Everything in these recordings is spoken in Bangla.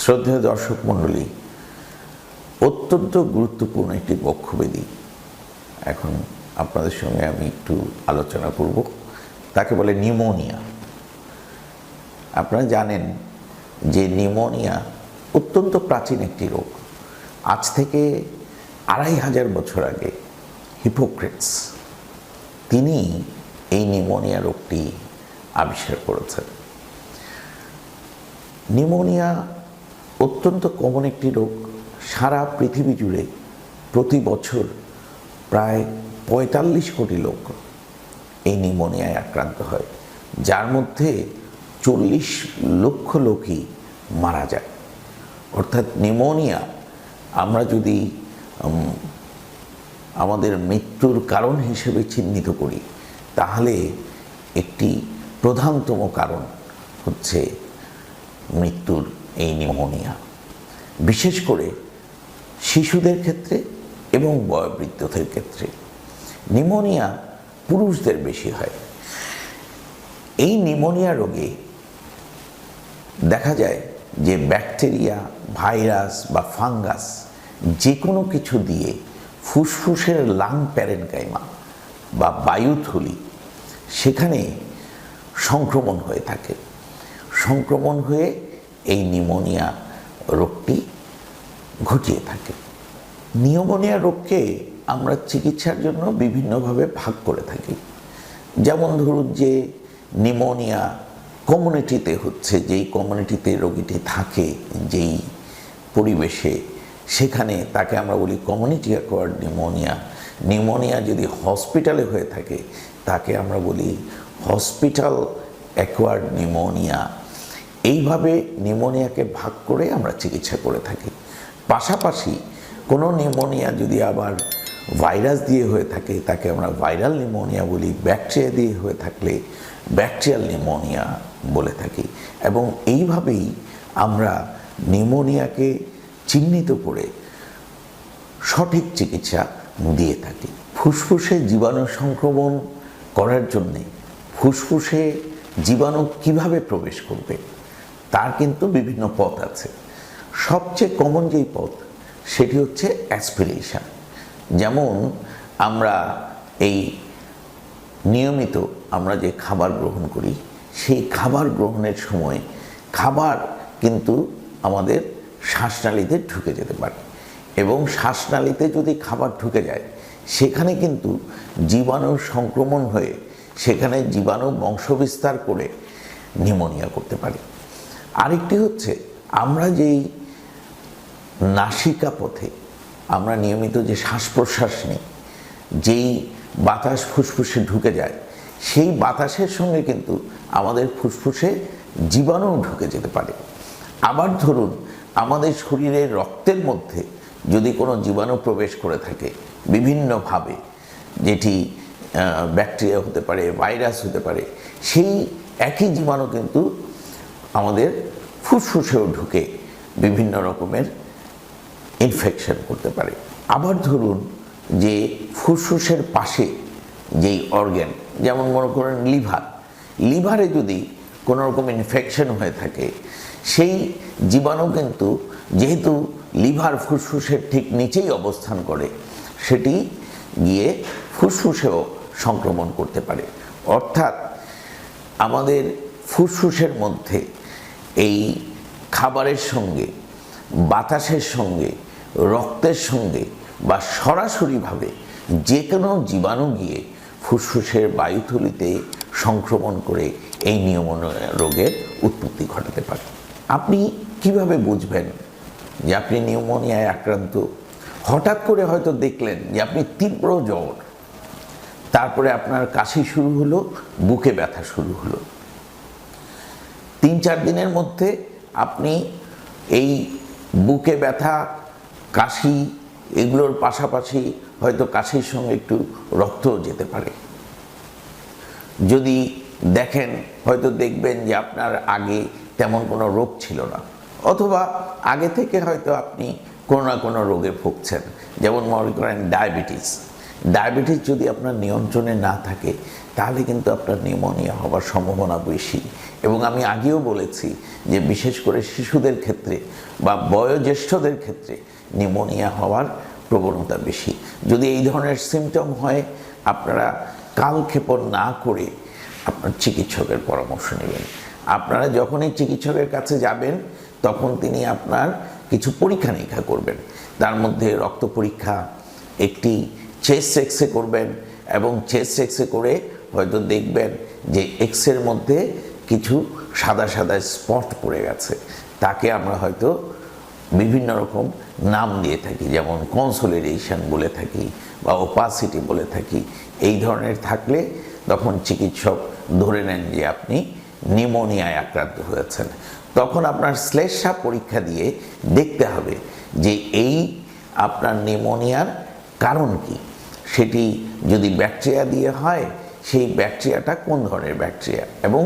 শ্রদ্ধেয় দর্শক মণ্ডলী, অত্যন্ত গুরুত্বপূর্ণ একটি বক্ষবেদী। এখন আপনাদের সঙ্গে আমি একটু আলোচনা করব। তাকে বলে নিউমোনিয়া। আপনারা জানেন যে নিউমোনিয়া অত্যন্ত প্রাচীন একটি রোগ। আজ থেকে আড়াই হাজার বছর আগে হিপোক্রেটস, তিনি এই নিউমোনিয়া রোগটি আবিষ্কার করেছেন। নিউমোনিয়া অত্যন্ত কমন একটি রোগ সারা পৃথিবী জুড়ে প্রতি বছর প্রায় পঁয়তাল্লিশ কোটি লোক এই নিউমোনিয়ায় আক্রান্ত হয়, যার মধ্যে চল্লিশ লক্ষ লোকই মারা যায়। অর্থাৎ নিউমোনিয়া, আমরা যদি আমাদের মৃত্যুর কারণ হিসেবে চিহ্নিত করি, তাহলে একটি প্রধানতম কারণ হচ্ছে মৃত্যুর এই নিউমোনিয়া। বিশেষ করে শিশুদের ক্ষেত্রে এবং বয়োবৃদ্ধদের ক্ষেত্রে। নিউমোনিয়া পুরুষদের বেশি হয়। এই নিউমোনিয়া রোগে দেখা যায় যে ব্যাকটেরিয়া, ভাইরাস বা ফাঙ্গাস যে কোনো কিছু দিয়ে ফুসফুসের লাং প্যারেনকাইমা বা বায়ুথলি সেখানে সংক্রমণ হয়ে থাকে। সংক্রমণ হয়ে এই নিউমোনিয়া রোগটি ঘটিয়ে থাকে। নিউমোনিয়া রোগকে আমরা চিকিৎসার জন্য বিভিন্নভাবে ভাগ করে থাকি। যেমন ধরুন যে নিউমোনিয়া কমিউনিটিতে হচ্ছে, যেই কমিউনিটিতে রোগীটি থাকে, যেই পরিবেশে, সেখানে তাকে আমরা বলি কমিউনিটি অ্যাকোয়ার্ড নিউমোনিয়া। নিউমোনিয়া যদি হসপিটালে হয়ে থাকে, তাকে আমরা বলি হসপিটাল অ্যাকোয়ার্ড নিউমোনিয়া এইভাবে নিউমোনিয়াকে ভাগ করে আমরা চিকিৎসা করে থাকি। পাশাপাশি কোনো নিউমোনিয়া যদি আবার ভাইরাস দিয়ে হয়ে থাকে, তাকে আমরা ভাইরাল নিউমোনিয়া বলি, ব্যাকটেরিয়া দিয়ে হয়ে থাকলে ব্যাকটেরিয়াল নিউমোনিয়া বলে থাকি। এবং এইভাবেই আমরা নিউমোনিয়াকে চিহ্নিত করে সঠিক চিকিৎসা দিয়ে থাকি। ফুসফুসে জীবাণু সংক্রমণ করার জন্যে ফুসফুসে জীবাণু কীভাবে প্রবেশ করবে তার কিন্তু বিভিন্ন পথ আছে। সবচেয়ে কমন যেই পথ, সেটি হচ্ছে অ্যাসপিরেশন যেমন আমরা এই নিয়মিত আমরা যে খাবার গ্রহণ করি, সেই খাবার গ্রহণের সময় খাবার কিন্তু আমাদের শ্বাসনালীতে ঢুকে যেতে পারে। এবং শ্বাসনালীতে যদি খাবার ঢুকে যায়, সেখানে কিন্তু জীবাণু সংক্রমণ হয়ে সেখানে জীবাণু বংশবিস্তার করে নিউমোনিয়া করতে পারে। আরেকটি হচ্ছে, আমরা যেই নাসিকা পথে আমরা নিয়মিত যে শ্বাস প্রশ্বাস নিই, যেই বাতাস ফুসফুসে ঢুকে যায়, সেই বাতাসের সঙ্গে কিন্তু আমাদের ফুসফুসে জীবাণু ঢুকে যেতে পারে। আবার ধরুন, আমাদের শরীরের রক্তের মধ্যে যদি কোনো জীবাণু প্রবেশ করে থাকে বিভিন্নভাবে, যেটি ব্যাকটেরিয়া হতে পারে, ভাইরাস হতে পারে, সেই একই জীবাণু কিন্তু আমাদের ফুসফুসেও ঢুকে বিভিন্ন রকমের ইনফেকশন করতে পারে। আবার ধরুন যে ফুসফুসের পাশে যেই অর্গ্যান যেমন মনে করেন লিভার, লিভারে যদি কোনো রকম ইনফেকশন হয়ে থাকে, সেই জীবাণু কিন্তু যেহেতু লিভার ফুসফুসের ঠিক নিচেই অবস্থান করে, সেটি গিয়ে ফুসফুসেও সংক্রমণ করতে পারে। অর্থাৎ আমাদের ফুসফুসের মধ্যে এই খাবারের সঙ্গে, বাতাসের সঙ্গে, রক্তের সঙ্গে বা সরাসরিভাবে যে কোনো জীবাণু গিয়ে ফুসফুসের বায়ুথলিতে সংক্রমণ করে এই নিউমোনিয়া রোগের উৎপত্তি ঘটাতে পারে। আপনি কীভাবে বুঝবেন যে আপনি নিউমোনিয়ায় আক্রান্ত? হঠাৎ করে হয়তো দেখলেন যে আপনি তীব্র জ্বর, তারপরে আপনার কাশি শুরু হলো, বুকে ব্যথা শুরু হলো। তিন চার দিনের মধ্যে আপনি এই বুকে ব্যথা, কাশি এগুলোর পাশাপাশি হয়তো কাশির সঙ্গে একটু রক্তও যেতে পারে। যদি দেখেন, হয়তো দেখবেন যে আপনার আগে তেমন কোনো রোগ ছিল না। অথবা আগে থেকে হয়তো আপনি কোনো না কোনো রোগে ভুগছেন। যেমন মনে করেন ডায়াবেটিস। ডায়াবেটিস যদি আপনার নিয়ন্ত্রণে না থাকে, তাহলে কিন্তু আপনার নিউমোনিয়া হওয়ার সম্ভাবনা বেশি। এবং আমি আগেও বলেছি যে বিশেষ করে শিশুদের ক্ষেত্রে বা বয়োজ্যেষ্ঠদের ক্ষেত্রে নিউমোনিয়া হওয়ার প্রবণতা বেশি। যদি এই ধরনের সিমটম হয়, আপনারা কালক্ষেপণ না করে আপনার চিকিৎসকের পরামর্শ নেবেন। আপনারা যখনই চিকিৎসকের কাছে যাবেন, তখন তিনি আপনার কিছু পরীক্ষা নিরীক্ষা করবেন। তার মধ্যে রক্ত পরীক্ষা, একটি চেস্ট এক্সরে করবেন এবং চেস্ট এক্সরে করে হয়তো দেখবেন যে এক্সের মধ্যে কিছু সাদা সাদা স্পট পড়ে গেছে। তাকে আমরা হয়তো বিভিন্ন রকম নাম দিয়ে থাকি, যেমন কনসোলিডেশন বলে থাকি বা ওপাসিটি বলে থাকি। এই ধরনের থাকলে তখন চিকিৎসক ধরে নেন যে আপনি নিউমোনিয়ায় আক্রান্ত হয়েছেন। তখন আপনার শ্লেষা পরীক্ষা দিয়ে দেখতে হবে যে এই আপনার নিউমোনিয়ার কারণ কি। সেটি যদি ব্যাকটেরিয়া দিয়ে হয়, সেই ব্যাকটেরিয়াটা কোন ধরনের ব্যাকটেরিয়া? এবং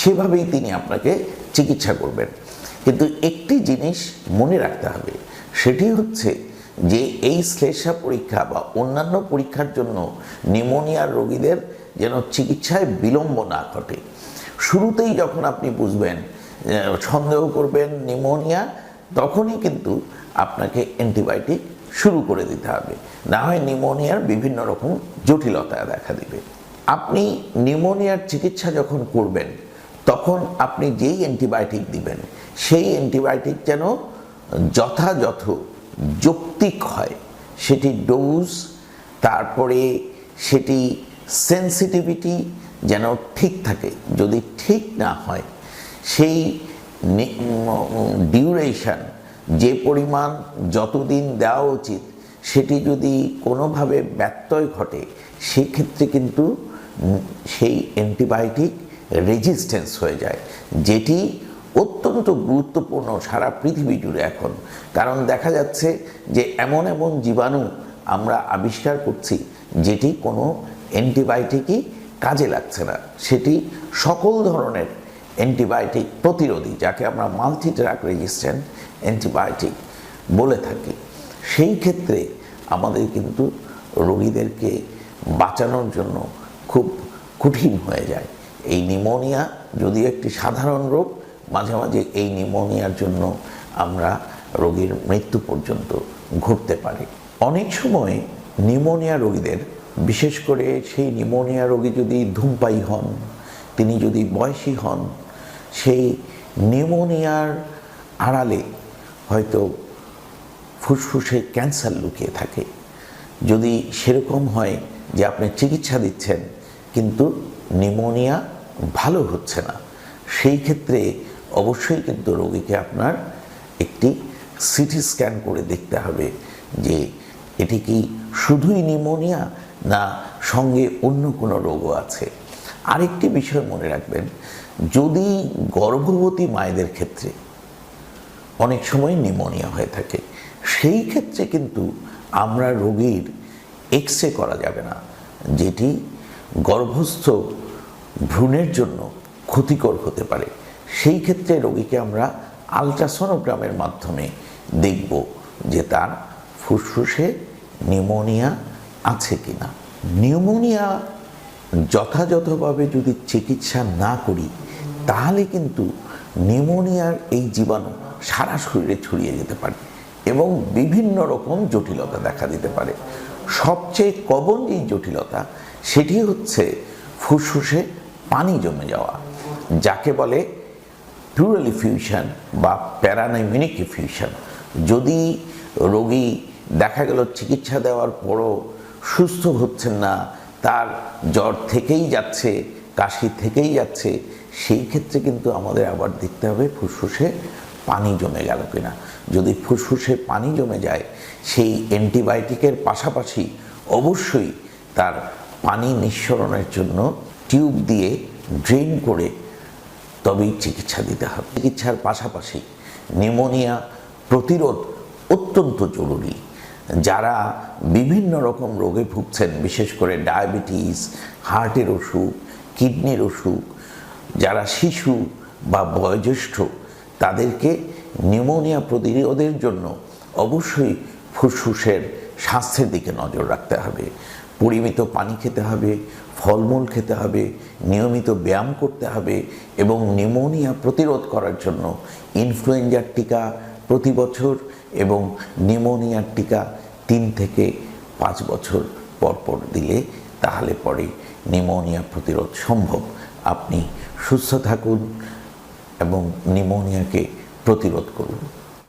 সেভাবেই তিনি আপনাকে চিকিৎসা করবেন। কিন্তু একটি জিনিস মনে রাখতে হবে, সেটি হচ্ছে যে এই শ্লেষা পরীক্ষা বা অন্যান্য পরীক্ষার জন্য নিউমোনিয়ার রোগীদের যেন চিকিৎসায় বিলম্ব না ঘটে। শুরুতেই যখন আপনি বুঝবেন সন্দেহ করবেন নিউমোনিয়া, তখনই কিন্তু আপনাকে অ্যান্টিবায়োটিক শুরু করে দিতে হবে। না হয় নিউমোনিয়ার বিভিন্ন রকম জটিলতা দেখা দিবে। আপনি নিউমোনিয়ার চিকিৎসা যখন করবেন, তখন আপনি যেই অ্যান্টিবায়োটিক দিবেন, সেই অ্যান্টিবায়োটিক যেন যথাযথ যৌক্তিক হয়। সেটি ডোজ, তারপরে সেটি সেন্সিটিভিটি যেন ঠিক থাকে। যদি ঠিক না হয়, সেই ডিউরেশন যে পরিমাণ যতদিন দেওয়া উচিত সেটি যদি কোনোভাবে ব্যত্যয় ঘটে, সেক্ষেত্রে কিন্তু সেই অ্যান্টিবায়োটিক রেজিস্ট্যান্স হয়ে যায়, যেটি অত্যন্ত গুরুত্বপূর্ণ সারা পৃথিবী জুড়ে এখন। কারণ দেখা যাচ্ছে যে এমন এমন জীবাণু আমরা আবিষ্কার করছি যেটি কোনো অ্যান্টিবায়োটিকই কাজে লাগছে না। সেটি সকল ধরনের অ্যান্টিবায়োটিক প্রতিরোধী, যাকে আমরা মাল্টি ড্রাগ রেজিস্ট্যান্ট অ্যান্টিবায়োটিক বলে থাকি। সেই ক্ষেত্রে আমাদের কিন্তু রোগীদেরকে বাঁচানোর জন্য খুব কঠিন হয়ে যায়। এই নিউমোনিয়া যদি একটি সাধারণ রোগ, মাঝে মাঝে এই নিউমোনিয়ার জন্য আমরা রোগীর মৃত্যু পর্যন্ত ঘটতে পারে। অনেক সময় নিউমোনিয়া রোগীদের, বিশেষ করে সেই নিউমোনিয়া রোগী যদি ধূমপায়ী হন, তিনি যদি বয়সী হন সেই নিউমোনিয়ার আড়ালে হয়তো ফুসফুসে ক্যান্সার লুকিয়ে থাকে। যদি সেরকম হয় যে আপনি চিকিৎসা দিচ্ছেন, কিন্তু নিউমোনিয়া ভালো হচ্ছে না, সেই ক্ষেত্রে অবশ্যই কিন্তু রোগীকে আপনার একটি সিটি স্ক্যান করে দেখতে হবে যে এটি কি শুধুই নিউমোনিয়া না সঙ্গে অন্য কোনো রোগও আছে। আরেকটি বিষয় মনে রাখবেন, যদি গর্ভবতী মায়েদের ক্ষেত্রে অনেক সময় নিউমোনিয়া হয়ে থাকে, সেই ক্ষেত্রে কিন্তু আমরা রোগীর এক্স রে করা যাবে না, যেটি গর্ভস্থ ভ্রূণের জন্য ক্ষতিকর হতে পারে। সেই ক্ষেত্রে রোগীকে আমরা আলট্রাসোনোগ্রামের মাধ্যমে দেখব যে তার ফুসফুসে নিউমোনিয়া আছে কিনা। নিউমোনিয়া যথাযথভাবে যদি চিকিৎসা না করি, তাহলে কিন্তু নিউমোনিয়ার এই জীবাণু সারা শরীরে ছড়িয়ে যেতে পারে এবং বিভিন্ন রকম জটিলতা দেখা দিতে পারে। সবচেয়ে কমন যে জটিলতা সেটি হচ্ছে ফুসফুসে পানি জমে যাওয়া, যাকে বলে প্লুরাল ইফিউশন বা প্যারানাইমিনিক ইফিউশন যদি রোগী দেখা গেল চিকিৎসা দেওয়ার পরও সুস্থ হচ্ছেন না তার জ্বর থেকেই যাচ্ছে, কাশি থেকেই যাচ্ছে, সেই ক্ষেত্রে কিন্তু আমাদের আবার দেখতে হবে ফুসফুসে পানি জমে গেল কিনা। যদি ফুসফুসে পানি জমে যায়, সেই অ্যান্টিবায়োটিকের পাশাপাশি অবশ্যই তার পানি নিঃসরণের জন্য টিউব দিয়ে ড্রেন করে তবেই চিকিৎসা দিতে হবে। চিকিৎসার পাশাপাশি নিউমোনিয়া প্রতিরোধ অত্যন্ত জরুরি। যারা বিভিন্ন রকম রোগে ভুগছেন, বিশেষ করে ডায়াবেটিস, হার্টের অসুখ, কিডনির অসুখ, যারা শিশু বা বয়োজ্যেষ্ঠ, তাদেরকে নিউমোনিয়া প্রতিরোধের জন্য অবশ্যই ফুসফুসের স্বাস্থ্যের দিকে নজর রাখতে হবে। পরিমিত পানি খেতে হবে, ফলমূল খেতে হবে, নিয়মিত ব্যায়াম করতে হবে এবং নিউমোনিয়া প্রতিরোধ করার জন্য ইনফ্লুয়েঞ্জার টিকা প্রতি বছর এবং নিউমোনিয়ার টিকা তিন থেকে পাঁচ বছর পরপর পর দিলে তাহলে পরে নিউমোনিয়া প্রতিরোধ সম্ভব। আপনি সুস্থ থাকুন এবং নিউমোনিয়াকে প্রতিরোধ করুন।